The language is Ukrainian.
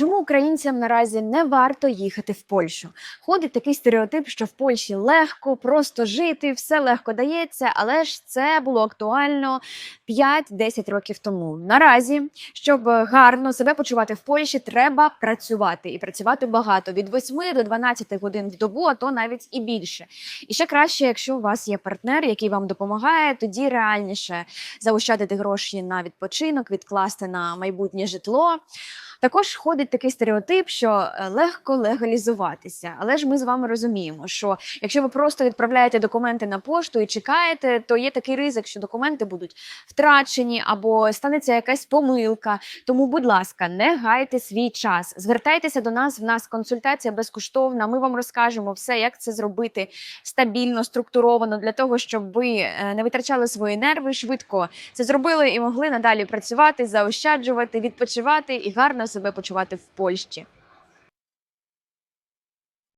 Чому українцям наразі не варто їхати в Польщу? Ходить такий стереотип, що в Польщі легко, просто жити, все легко дається, але ж це було актуально 5-10 років тому. Наразі, щоб гарно себе почувати в Польщі, треба працювати і працювати багато від 8 до 12 годин в добу, а то навіть і більше. І ще краще, якщо у вас є партнер, який вам допомагає, тоді реальніше заощадити гроші на відпочинок, відкласти на майбутнє житло. Також ходить такий стереотип, що е, легко легалізуватися. Але ж ми з вами розуміємо, що якщо ви просто відправляєте документи на пошту і чекаєте, то є такий ризик, що документи будуть втрачені або станеться якась помилка. Тому, будь ласка, не гайте свій час. Звертайтеся до нас. В нас консультація безкоштовна. Ми вам розкажемо все, як це зробити стабільно, структуровано для того, щоб ви е, не витрачали свої нерви швидко. Це зробили і могли надалі працювати, заощаджувати, відпочивати і гарно себе почувати в Польщі.